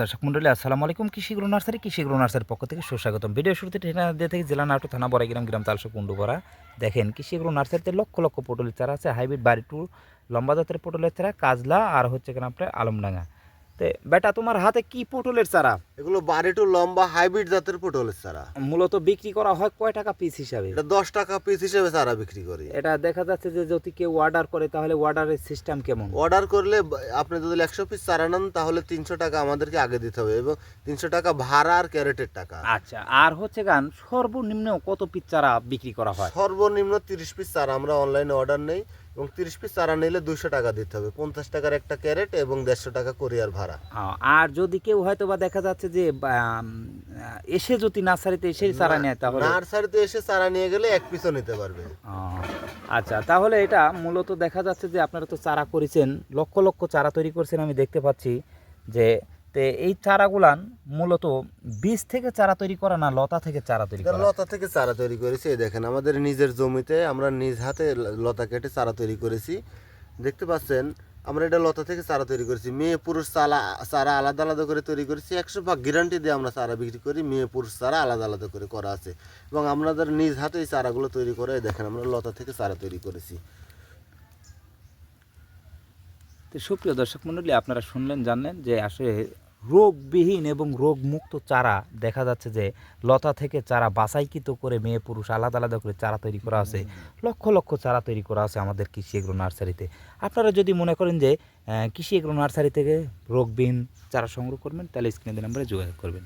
দর্শক মন্ডলী, আসসালামু আলাইকুম। কৃষি গ্রো নার্সারি কৃষি গ্রো নার্সারির পক্ষ থেকে সুস্বাগতম। ভিডিও শুরুতে ঠিকানা দিয়ে থেকে জেলা নাটু থানা বড়াইগ্রাম গ্রাম তালসো কুন্ডুপাড়া দেখেন কৃষি গ্রো নার্সারিতে লক্ষ লক্ষ পটলের চারা আছে। হাইব্রিড বাড়ি টু লম্বা জাতের পটলের চারা, কাজলা আর হচ্ছে কেন আপনার আলমডাঙ্গা। বেটা তোমার হাতে কি পটলের চারা? এগুলো বাড়িটু লম্বা হাইব্রিড জাতের পটলের চারা। মূলত বিক্রি করা হয় কয় টাকা পিস হিসাবে? এটা দশ টাকা পিস হিসেবে চারা বিক্রি করি। এটা দেখা যাচ্ছে যে যদি কেউ অর্ডার করে তাহলে অর্ডারের সিস্টেম কেমন? অর্ডার করলে আপনি যদি একশো পিস চারা নেন তাহলে তিনশো টাকা আমাদেরকে আগে দিতে হবে এবং তিনশো টাকা ভাড়া আর ক্যারেটের টাকা। আচ্ছা আর হচ্ছে গান সর্বনিম্ন কত পিস চারা বিক্রি করা হয়? সর্বনিম্ন তিরিশ পিস চারা আমরা অনলাইনে অর্ডার নেই। এবং তিরিশ পিস চারা নিলে দুইশো টাকা দিতে হবে। পঞ্চাশ টাকার একটা ক্যারেট এবং দেড়শো টাকা কোরিয়ার ভাড়া। আর যদি কেউ হয়তো বা দেখা যাচ্ছে যে এসে যদি নার্সারিতে এসে চারা নেয় তাহলে? নার্সারিতে এসে চারা নিয়ে গেলে এক পিসও নিতে পারবে। আচ্ছা তাহলে এটা মূলত দেখা যাচ্ছে যে আপনারা তো চারা করেছেন লক্ষ লক্ষ চারা তৈরি করছেন আমি দেখতে পাচ্ছি যে তে এই চারাগুলান মূলত বীজ থেকে চারা তৈরি করা না লতা থেকে চারা তৈরি করা? লতা থেকে চারা তৈরি করেছি এই দেখেন আমাদের নিজের জমিতে আমরা নিজ হাতে লতা কেটে চারা তৈরি করেছি। দেখতে পাচ্ছেন আমরা এটা লতা থেকে চারা তৈরি করেছি। মেয়ে পুরুষ চারা চারা আলাদা আলাদা করে তৈরি করেছি। একশো ভাগ গ্যারান্টি দিয়ে আমরা চারা বিক্রি করি মেয়ে পুরুষ চারা আলাদা আলাদা করে করা আছে। এবং আমাদের নিজ হাতে এই চারাগুলো তৈরি করে দেখেন আমরা লতা থেকে চারা তৈরি করেছি। তো সুপ্রিয় দর্শক মণ্ডলী আপনারা শুনলেন জানলেন যে আসলে রোগবিহীন এবং রোগমুক্ত চারা দেখা যাচ্ছে যে লতা থেকে চারা বাছাইকৃত করে মেয়ে পুরুষ আলাদা আলাদা করে চারা তৈরি করা আছে। লক্ষ লক্ষ চারা তৈরি করা আছে আমাদের কৃষি এগ্রো নার্সারিতে। আপনারা যদি মনে করেন যে কৃষি এগ্রো নার্সারি থেকে রোগবিহীন চারা সংগ্রহ করবেন তাহলে স্ক্রিনে নাম্বারে যোগাযোগ করবেন।